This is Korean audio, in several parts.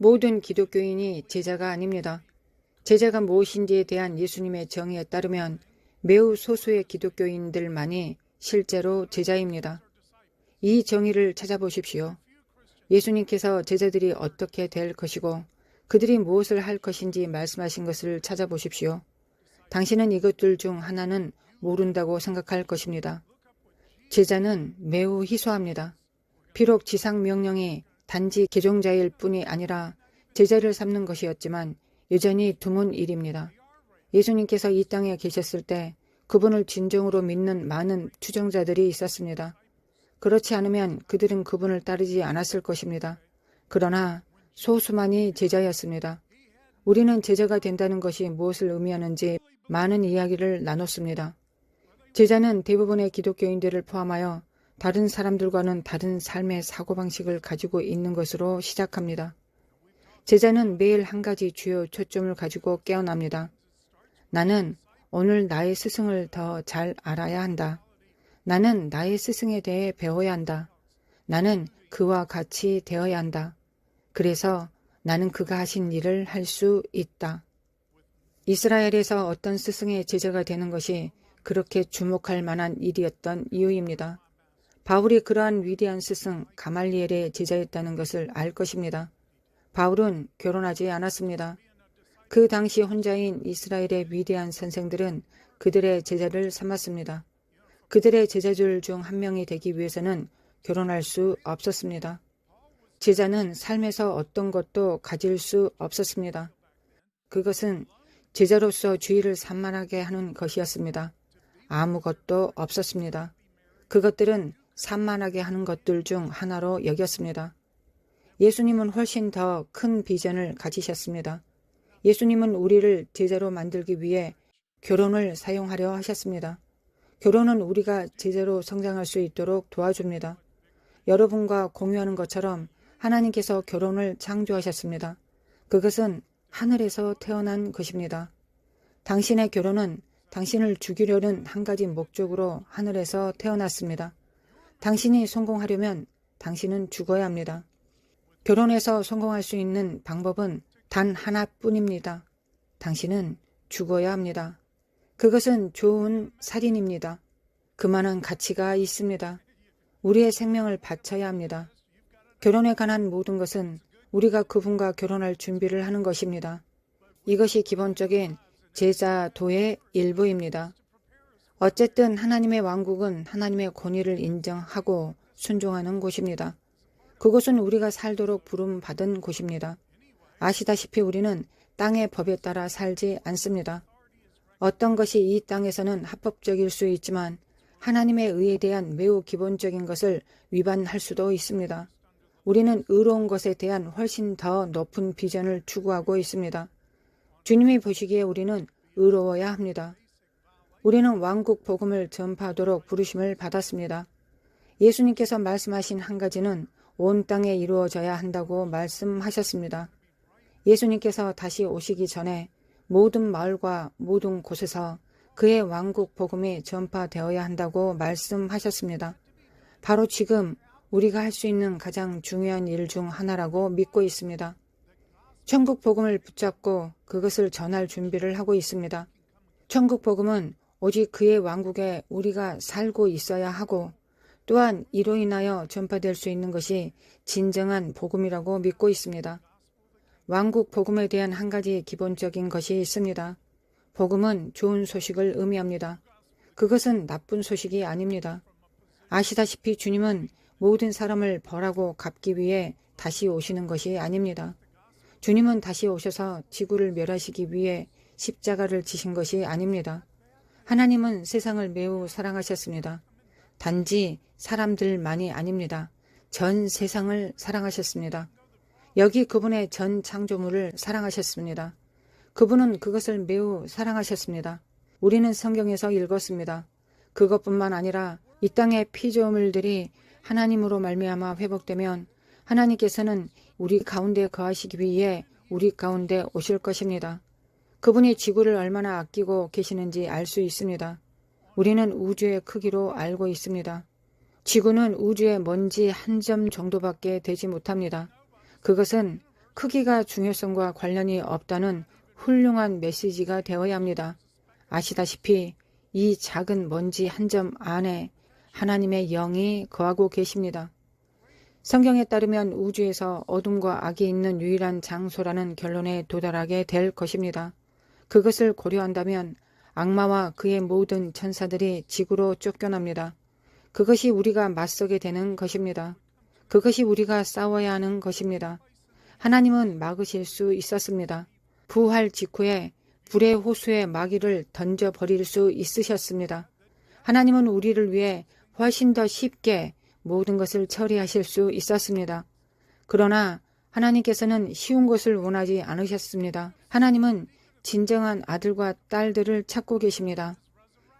모든 기독교인이 제자가 아닙니다. 제자가 무엇인지에 대한 예수님의 정의에 따르면 매우 소수의 기독교인들만이 실제로 제자입니다. 이 정의를 찾아보십시오. 예수님께서 제자들이 어떻게 될 것이고 그들이 무엇을 할 것인지 말씀하신 것을 찾아보십시오. 당신은 이것들 중 하나는 모른다고 생각할 것입니다. 제자는 매우 희소합니다. 비록 지상 명령이 단지 개종자일 뿐이 아니라 제자를 삼는 것이었지만 여전히 드문 일입니다. 예수님께서 이 땅에 계셨을 때 그분을 진정으로 믿는 많은 추종자들이 있었습니다. 그렇지 않으면 그들은 그분을 따르지 않았을 것입니다. 그러나 소수만이 제자였습니다. 우리는 제자가 된다는 것이 무엇을 의미하는지 많은 이야기를 나눴습니다. 제자는 대부분의 기독교인들을 포함하여 다른 사람들과는 다른 삶의 사고방식을 가지고 있는 것으로 시작합니다. 제자는 매일 한 가지 주요 초점을 가지고 깨어납니다. 나는 오늘 나의 스승을 더 잘 알아야 한다. 나는 나의 스승에 대해 배워야 한다. 나는 그와 같이 되어야 한다. 그래서 나는 그가 하신 일을 할 수 있다. 이스라엘에서 어떤 스승의 제자가 되는 것이 그렇게 주목할 만한 일이었던 이유입니다. 바울이 그러한 위대한 스승 가말리엘의 제자였다는 것을 알 것입니다. 바울은 결혼하지 않았습니다. 그 당시 혼자인 이스라엘의 위대한 선생들은 그들의 제자를 삼았습니다. 그들의 제자들 중 한 명이 되기 위해서는 결혼할 수 없었습니다. 제자는 삶에서 어떤 것도 가질 수 없었습니다. 그것은 제자로서 주의를 산만하게 하는 것이었습니다. 아무것도 없었습니다. 그것들은 산만하게 하는 것들 중 하나로 여겼습니다. 예수님은 훨씬 더 큰 비전을 가지셨습니다. 예수님은 우리를 제자로 만들기 위해 결혼을 사용하려 하셨습니다. 결혼은 우리가 제자로 성장할 수 있도록 도와줍니다. 여러분과 공유하는 것처럼 하나님께서 결혼을 창조하셨습니다. 그것은 하늘에서 태어난 것입니다. 당신의 결혼은 당신을 죽이려는 한 가지 목적으로 하늘에서 태어났습니다. 당신이 성공하려면 당신은 죽어야 합니다. 결혼해서 성공할 수 있는 방법은 단 하나뿐입니다. 당신은 죽어야 합니다. 그것은 좋은 살인입니다. 그만한 가치가 있습니다. 우리의 생명을 바쳐야 합니다. 결혼에 관한 모든 것은 우리가 그분과 결혼할 준비를 하는 것입니다. 이것이 기본적인 제자도의 일부입니다. 어쨌든 하나님의 왕국은 하나님의 권위를 인정하고 순종하는 곳입니다. 그곳은 우리가 살도록 부름받은 곳입니다. 아시다시피 우리는 땅의 법에 따라 살지 않습니다. 어떤 것이 이 땅에서는 합법적일 수 있지만 하나님의 의에 대한 매우 기본적인 것을 위반할 수도 있습니다. 우리는 의로운 것에 대한 훨씬 더 높은 비전을 추구하고 있습니다. 주님이 보시기에 우리는 의로워야 합니다. 우리는 왕국 복음을 전파하도록 부르심을 받았습니다. 예수님께서 말씀하신 한 가지는 온 땅에 이루어져야 한다고 말씀하셨습니다. 예수님께서 다시 오시기 전에 모든 마을과 모든 곳에서 그의 왕국 복음이 전파되어야 한다고 말씀하셨습니다. 바로 지금 우리가 할 수 있는 가장 중요한 일 중 하나라고 믿고 있습니다. 천국 복음을 붙잡고 그것을 전할 준비를 하고 있습니다. 천국 복음은 오직 그의 왕국에 우리가 살고 있어야 하고 또한 이로 인하여 전파될 수 있는 것이 진정한 복음이라고 믿고 있습니다. 왕국 복음에 대한 한 가지 기본적인 것이 있습니다. 복음은 좋은 소식을 의미합니다. 그것은 나쁜 소식이 아닙니다. 아시다시피 주님은 모든 사람을 벌하고 갚기 위해 다시 오시는 것이 아닙니다. 주님은 다시 오셔서 지구를 멸하시기 위해 십자가를 지신 것이 아닙니다. 하나님은 세상을 매우 사랑하셨습니다. 단지 사람들만이 아닙니다. 전 세상을 사랑하셨습니다. 여기 그분의 전 창조물을 사랑하셨습니다. 그분은 그것을 매우 사랑하셨습니다. 우리는 성경에서 읽었습니다. 그것뿐만 아니라 이 땅의 피조물들이 하나님으로 말미암아 회복되면 하나님께서는 우리 가운데 거하시기 위해 우리 가운데 오실 것입니다. 그분이 지구를 얼마나 아끼고 계시는지 알 수 있습니다. 우리는 우주의 크기로 알고 있습니다. 지구는 우주의 먼지 한 점 정도밖에 되지 못합니다. 그것은 크기가 중요성과 관련이 없다는 훌륭한 메시지가 되어야 합니다. 아시다시피 이 작은 먼지 한 점 안에 하나님의 영이 거하고 계십니다. 성경에 따르면 우주에서 어둠과 악이 있는 유일한 장소라는 결론에 도달하게 될 것입니다. 그것을 고려한다면 악마와 그의 모든 천사들이 지구로 쫓겨납니다. 그것이 우리가 맞서게 되는 것입니다. 그것이 우리가 싸워야 하는 것입니다. 하나님은 막으실 수 있었습니다. 부활 직후에 불의 호수에 마귀를 던져버릴 수 있으셨습니다. 하나님은 우리를 위해 훨씬 더 쉽게 모든 것을 처리하실 수 있었습니다. 그러나 하나님께서는 쉬운 것을 원하지 않으셨습니다. 하나님은 진정한 아들과 딸들을 찾고 계십니다.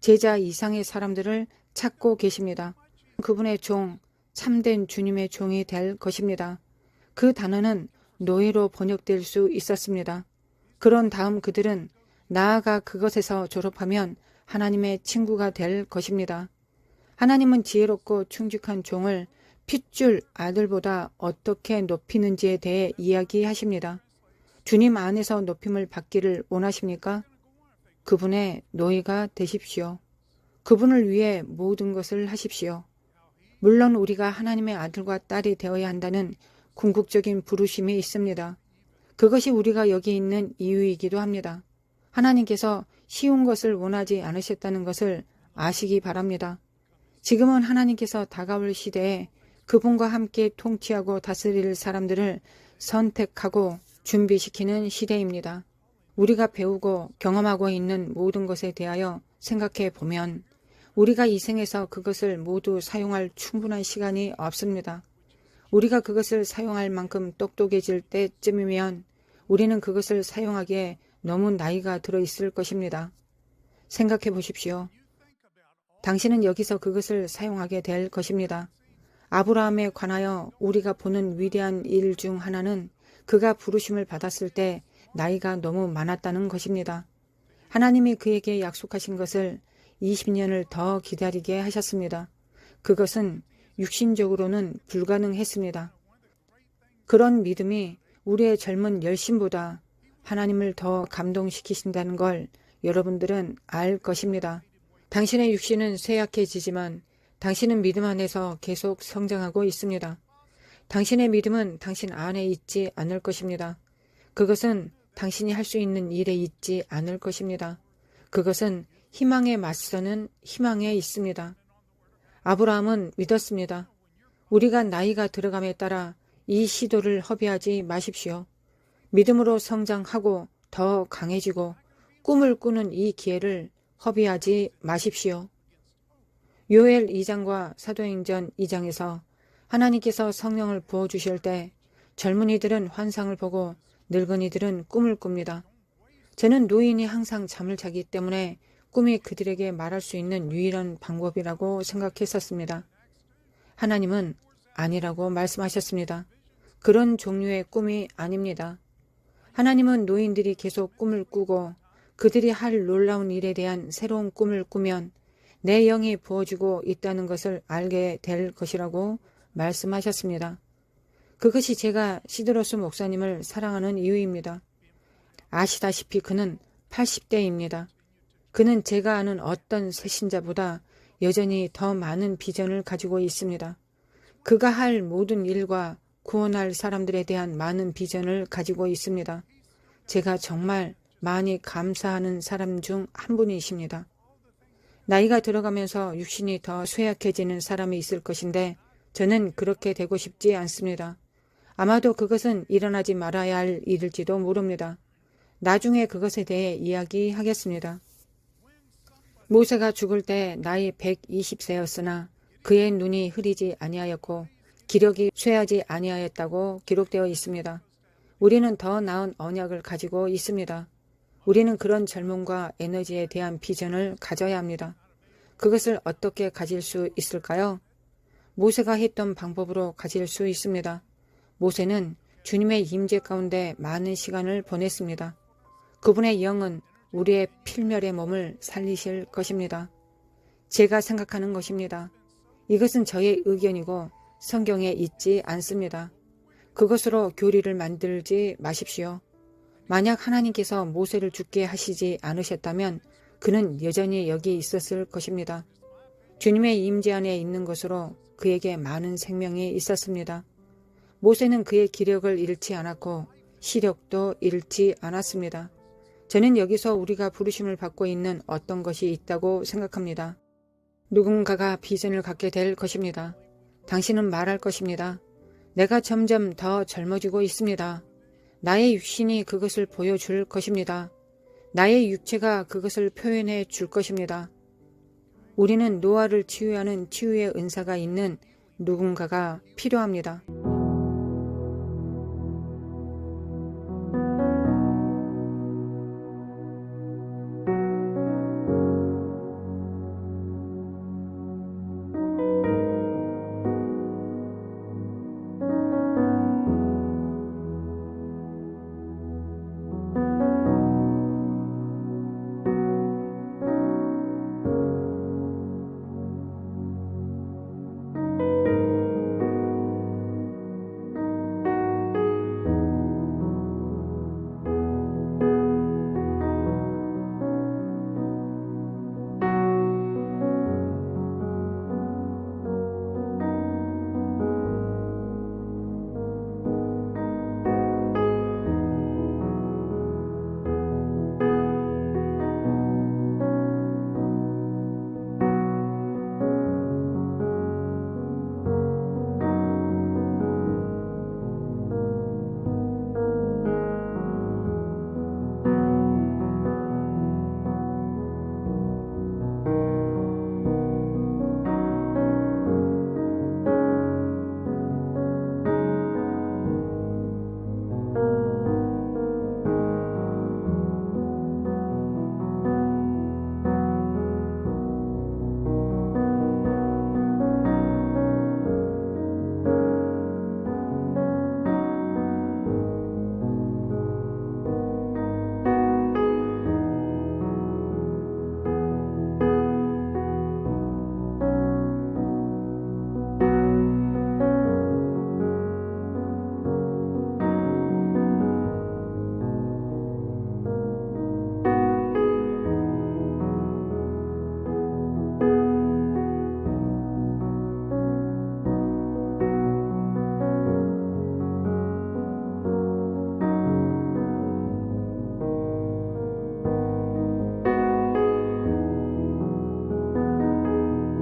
제자 이상의 사람들을 찾고 계십니다. 그분의 종, 참된 주님의 종이 될 것입니다. 그 단어는 노예로 번역될 수 있었습니다. 그런 다음 그들은 나아가 그것에서 졸업하면 하나님의 친구가 될 것입니다. 하나님은 지혜롭고 충직한 종을 핏줄 아들보다 어떻게 높이는지에 대해 이야기하십니다. 주님 안에서 높임을 받기를 원하십니까? 그분의 노예가 되십시오. 그분을 위해 모든 것을 하십시오. 물론 우리가 하나님의 아들과 딸이 되어야 한다는 궁극적인 부르심이 있습니다. 그것이 우리가 여기 있는 이유이기도 합니다. 하나님께서 쉬운 것을 원하지 않으셨다는 것을 아시기 바랍니다. 지금은 하나님께서 다가올 시대에 그분과 함께 통치하고 다스릴 사람들을 선택하고 준비시키는 시대입니다. 우리가 배우고 경험하고 있는 모든 것에 대하여 생각해 보면 우리가 이 생에서 그것을 모두 사용할 충분한 시간이 없습니다. 우리가 그것을 사용할 만큼 똑똑해질 때쯤이면 우리는 그것을 사용하기에 너무 나이가 들어 있을 것입니다. 생각해 보십시오. 당신은 여기서 그것을 사용하게 될 것입니다. 아브라함에 관하여 우리가 보는 위대한 일 중 하나는 그가 부르심을 받았을 때 나이가 너무 많았다는 것입니다. 하나님이 그에게 약속하신 것을 20년을 더 기다리게 하셨습니다. 그것은 육신적으로는 불가능했습니다. 그런 믿음이 우리의 젊은 열심보다 하나님을 더 감동시키신다는 걸 여러분들은 알 것입니다. 당신의 육신은 쇠약해지지만 당신은 믿음 안에서 계속 성장하고 있습니다. 당신의 믿음은 당신 안에 있지 않을 것입니다. 그것은 당신이 할 수 있는 일에 있지 않을 것입니다. 그것은 희망에 맞서는 희망에 있습니다. 아브라함은 믿었습니다. 우리가 나이가 들어감에 따라 이 시도를 허비하지 마십시오. 믿음으로 성장하고 더 강해지고 꿈을 꾸는 이 기회를 허비하지 마십시오. 요엘 2장과 사도행전 2장에서 하나님께서 성령을 부어주실 때 젊은이들은 환상을 보고 늙은이들은 꿈을 꿉니다. 저는 노인이 항상 잠을 자기 때문에 꿈이 그들에게 말할 수 있는 유일한 방법이라고 생각했었습니다. 하나님은 아니라고 말씀하셨습니다. 그런 종류의 꿈이 아닙니다. 하나님은 노인들이 계속 꿈을 꾸고 그들이 할 놀라운 일에 대한 새로운 꿈을 꾸면 내 영이 부어지고 있다는 것을 알게 될 것이라고 말씀하셨습니다. 그것이 제가 시드로스 목사님을 사랑하는 이유입니다. 아시다시피 그는 80대입니다. 그는 제가 아는 어떤 새신자보다 여전히 더 많은 비전을 가지고 있습니다. 그가 할 모든 일과 구원할 사람들에 대한 많은 비전을 가지고 있습니다. 제가 정말 많이 감사하는 사람 중 한 분이십니다. 나이가 들어가면서 육신이 더 쇠약해지는 사람이 있을 것인데 저는 그렇게 되고 싶지 않습니다. 아마도 그것은 일어나지 말아야 할 일일지도 모릅니다. 나중에 그것에 대해 이야기하겠습니다. 모세가 죽을 때 나이 120세였으나 그의 눈이 흐리지 아니하였고 기력이 쇠하지 아니하였다고 기록되어 있습니다. 우리는 더 나은 언약을 가지고 있습니다. 우리는 그런 젊음과 에너지에 대한 비전을 가져야 합니다. 그것을 어떻게 가질 수 있을까요? 모세가 했던 방법으로 가질 수 있습니다. 모세는 주님의 임재 가운데 많은 시간을 보냈습니다. 그분의 영은 우리의 필멸의 몸을 살리실 것입니다. 제가 생각하는 것입니다. 이것은 저의 의견이고 성경에 있지 않습니다. 그것으로 교리를 만들지 마십시오. 만약 하나님께서 모세를 죽게 하시지 않으셨다면 그는 여전히 여기 있었을 것입니다. 주님의 임재 안에 있는 것으로 그에게 많은 생명이 있었습니다. 모세는 그의 기력을 잃지 않았고 시력도 잃지 않았습니다. 저는 여기서 우리가 부르심을 받고 있는 어떤 것이 있다고 생각합니다. 누군가가 비전을 갖게 될 것입니다. 당신은 말할 것입니다. 내가 점점 더 젊어지고 있습니다. 나의 육신이 그것을 보여줄 것입니다. 나의 육체가 그것을 표현해 줄 것입니다. 우리는 노화를 치유하는 치유의 은사가 있는 누군가가 필요합니다.